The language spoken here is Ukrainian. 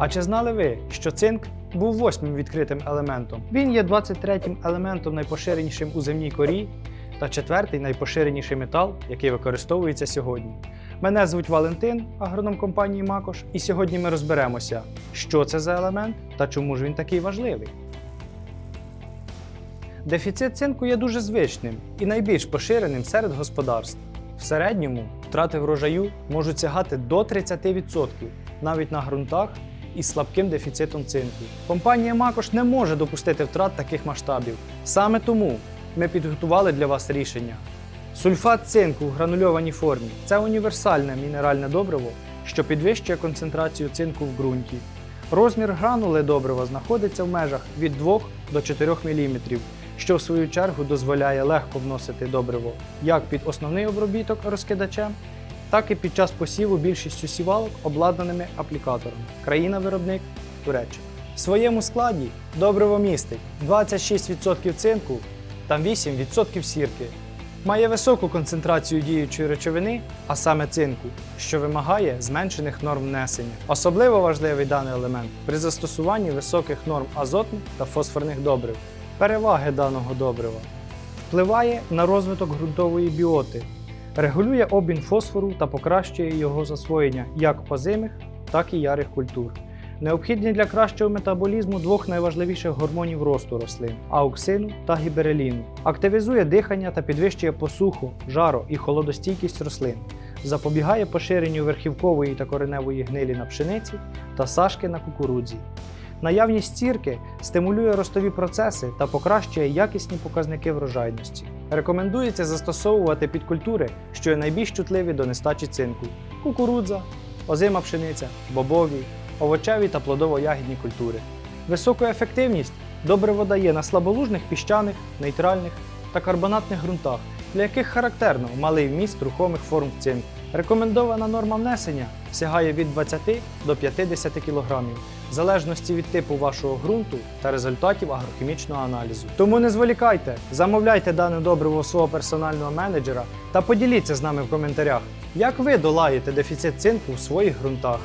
А чи знали ви, що цинк був восьмим відкритим елементом? Він є 23-м елементом найпоширенішим у земній корі та четвертий найпоширеніший метал, який використовується сьогодні. Мене звуть Валентин, агроном компанії Макош, і сьогодні ми розберемося, що це за елемент та чому ж він такий важливий. Дефіцит цинку є дуже звичним і найбільш поширеним серед господарств. В середньому втрати врожаю можуть сягати до 30% навіть на ґрунтах із слабким дефіцитом цинку. Компанія Макош не може допустити втрат таких масштабів. Саме тому ми підготували для вас рішення. Сульфат цинку в гранульованій формі це універсальне мінеральне добриво, що підвищує концентрацію цинку в ґрунті. Розмір гранули добрива знаходиться в межах від 2 до 4 мм, що в свою чергу дозволяє легко вносити добриво як під основний обробіток розкидачем, так і під час посіву більшістю сівалок обладнаними аплікаторами. Країна-виробник Туреччина. В своєму складі добриво містить 26% цинку та 8% сірки. Має високу концентрацію діючої речовини, а саме цинку, що вимагає зменшених норм внесення. Особливо важливий даний елемент при застосуванні високих норм азотних та фосфорних добрив. Переваги даного добрива впливає на розвиток ґрунтової біоти, регулює обмін фосфору та покращує його засвоєння як позимих, так і ярих культур. Необхідні для кращого метаболізму двох найважливіших гормонів росту рослин ауксину та гібереліну. Активізує дихання та підвищує посуху, жару і холодостійкість рослин. Запобігає поширенню верхівкової та кореневої гнилі на пшениці та сашки на кукурудзі. Наявність стірки стимулює ростові процеси та покращує якісні показники врожайності. Рекомендується застосовувати підкультури, що є найбільш чутливі до нестачі цинку: кукурудза, озима пшениця, бобові, овочеві та плодово-ягідні культури. Високу ефективність добриво дає на слаболужних піщаних, нейтральних та карбонатних ґрунтах, для яких характерно малий вміст рухомих форм цинку. Рекомендована норма внесення сягає від 20 до 50 кг, в залежності від типу вашого ґрунту та результатів агрохімічного аналізу. Тому не зволікайте, замовляйте дане добриво свого персонального менеджера та поділіться з нами в коментарях, як ви долаєте дефіцит цинку у своїх ґрунтах.